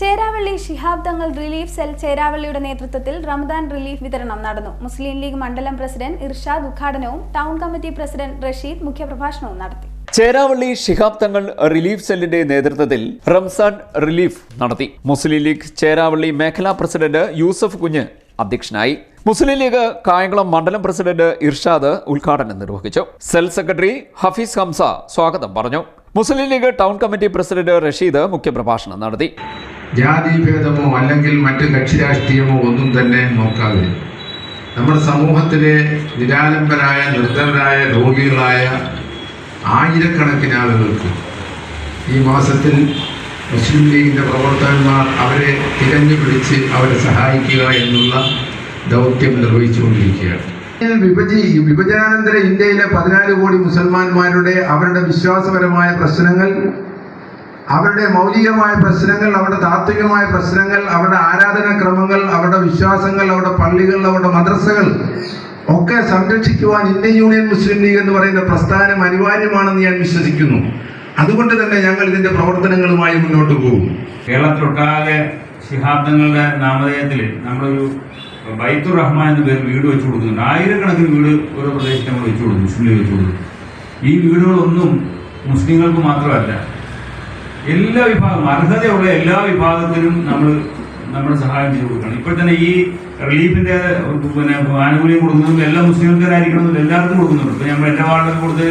Cheravally Shihab Thangal relief cell ചേരാവള്ളിയുടെ നേതൃത്വത്തിൽ Ramadan relief വിതരണം നടന്നു. മുസ്ലിം ലീഗ് മണ്ഡലം പ്രസിഡന്റ് ഇർഷാദ് ഉദ്ഘാടനവും ടൗൺ കമ്മിറ്റി പ്രസിഡന്റ് റഷീദ് മുഖ്യപ്രഭാഷണവും നടത്തി. ചേരാവള്ളി ശിഹാബ് തങ്ങൾ റിലീഫ് സെല്ലിന്റെ നേതൃത്വത്തിൽ റംസാൻ റിലീഫ് നടത്തി. മുസ്ലിം ലീഗ് ചേരാവള്ളി മേഖലാ പ്രസിഡന്റ് യൂസഫ് കുഞ്ഞ് അധ്യക്ഷനായി. മുസ്ലിം ലീഗ് കായംകുളം മണ്ഡലം പ്രസിഡന്റ് ഇർഷാദ് ഉദ്ഘാടനം നിർവഹിച്ചു. സെൽ സെക്രട്ടറി ഹഫീസ് ഹംസ സ്വാഗതം പറഞ്ഞു. Muslim League town committee president Rasheed മുഖ്യപ്രഭാഷണം നടത്തി. ജാതിഭേദമോ അല്ലെങ്കിൽ മറ്റ് കക്ഷി രാഷ്ട്രീയമോ ഒന്നും തന്നെ നോക്കാതെ നമ്മുടെ സമൂഹത്തിലെ നിരാലംബരായ നിർദ്ധനരായ രോഗികളായ ആയിരക്കണക്കിന് ആളുകൾക്ക് ഈ മാസത്തിൽ മുസ്ലിം ലീഗിന്റെ പ്രവർത്തകന്മാർ അവരെ തിരഞ്ഞു പിടിച്ച് അവരെ സഹായിക്കുക എന്നുള്ള ദൗത്യം നിർവഹിച്ചുകൊണ്ടിരിക്കുകയാണ്. വിഭജി വിഭജനാനന്തര ഇന്ത്യയിലെ പതിനാല് കോടി മുസൽമാന്മാരുടെ അവരുടെ വിശ്വാസപരമായ പ്രശ്നങ്ങൾ അവരുടെ മൗലികമായ പ്രശ്നങ്ങൾ അവരുടെ താത്വികമായ പ്രശ്നങ്ങൾ അവരുടെ ആരാധനാക്രമങ്ങൾ അവരുടെ വിശ്വാസങ്ങൾ അവരുടെ പള്ളികൾ അവരുടെ മദ്രസകൾ ഒക്കെ സംരക്ഷിക്കുവാൻ ഇന്ത്യൻ യൂണിയൻ മുസ്ലിം ലീഗ് എന്ന് പറയുന്ന പ്രസ്ഥാനം അനിവാര്യമാണെന്ന് ഞാൻ വിശ്വസിക്കുന്നു. അതുകൊണ്ട് തന്നെ ഞങ്ങൾ ഇതിന്റെ പ്രവർത്തനങ്ങളുമായി മുന്നോട്ട് പോകും. കേരളത്തിലൊട്ടാകെ ശിഹാബ്ദങ്ങളുടെ നാമധേയത്തിൽ നമ്മളൊരു ബൈത്തുർ റഹ്മാൻ എന്ന പേരിൽ വീട് വെച്ചു കൊടുക്കുന്നുണ്ട്. ആയിരക്കണക്കിന് വീട് ഓരോ പ്രദേശത്ത് നമ്മൾ വെച്ചു കൊടുക്കും മുസ്ലിം വെച്ചു കൊടുക്കും ഈ വീടുകളൊന്നും മുസ്ലിങ്ങൾക്ക് മാത്രമല്ല എല്ലാ വിഭാഗം അർഹതയുള്ള എല്ലാ വിഭാഗത്തിനും നമ്മൾ നമ്മൾ സഹായം ചെയ്തു കൊടുക്കണം ഇപ്പോൾ തന്നെ ഈ റിലീഫിന്റെ പിന്നെ ആനുകൂല്യം കൊടുക്കുന്നതും എല്ലാ മുസ്ലിംകാരായിരിക്കണം എല്ലാവർക്കും കൊടുക്കുന്നുണ്ട്. ഇപ്പൊ നമ്മൾ എന്റെ വാർഡിൽ കൊടുത്ത്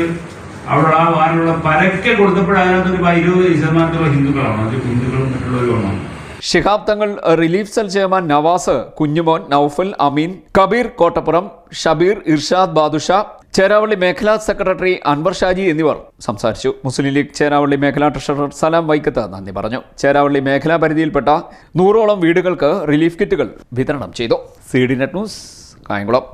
അവിടെ ആ വാർഡിലുള്ള പരക്കെ കൊടുത്തപ്പോൾ അതിനകത്തൊരു ഇരുപത് ശതമാനത്തോളം ഹിന്ദുക്കളാണ്. അത് ഹിന്ദുക്കളും മറ്റുള്ളവരുമാണ്. Shihab Thangal relief cell chairman Navas Kunjumon Noufal Ameen Kabeer Kottappuram Shabeer Irshad Badusha Cheravally മേഖലാ സെക്രട്ടറി അൻവർ ഷാജി എന്നിവർ സംസാരിച്ചു. മുസ്ലിം ലീഗ് ചേരാവള്ളി മേഖലാ ട്രഷറർ സലാം വൈക്കത്ത് നന്ദി പറഞ്ഞു. ചേരാവള്ളി മേഖലാ പരിധിയിൽപ്പെട്ട നൂറോളം വീടുകൾക്ക് റിലീഫ് കിറ്റുകൾ വിതരണം ചെയ്തു. C D net news Kayamkulam.